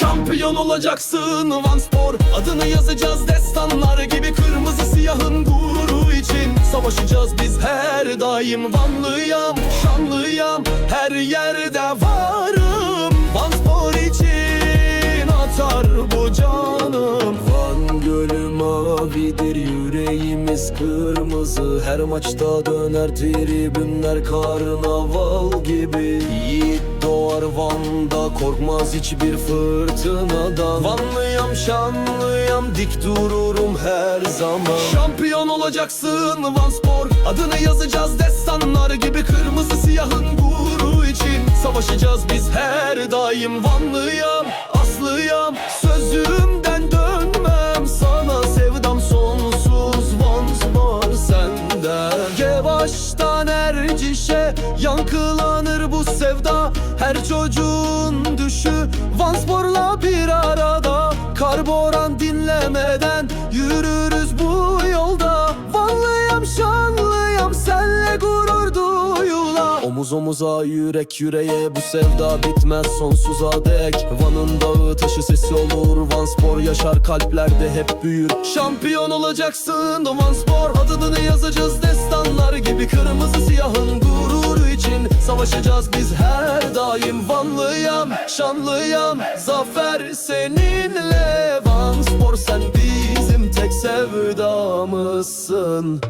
Şampiyon olacaksın Van Spor. Adını yazacağız destanlar gibi Kırmızı siyahın gururu için. Savaşacağız biz her daim. Vanlıyam, şanlıyam Her yerde varım yüreğimiz kırmızı Her maçta döner tribünler karnaval gibi. Yiğit doğar Van'da korkmaz hiçbir fırtınadan. Vanlıyam şanlıyam dik dururum her zaman. Şampiyon olacaksın Van Spor Adını yazacağız destanlar gibi. Kırmızı siyahın gururu için Savaşacağız biz her daim. Vanlıyam aslıyam senden Gevaş'tan Erciş'e yankılanır bu sevda. Her çocuğun düşü Van Spor'la bir arada. Karboran dinlemeden yürürüz bu yolda. Vanlıyam şanlıyam senle gurur duyula. Omuz omuza yürek yüreğe bu sevda bitmez sonsuza dek. Van'ın dağı taşı sesi olur Van Spor yaşar kalplerde hep büyür. Şampiyon olacaksın Van Spor adını yazacağız destanlar gibi Kırmızı siyahın gururu için savaşacağız biz her daim. Vanlıyam şanlıyam zafer seninle. Van Spor sen bizim tek sevdamızsın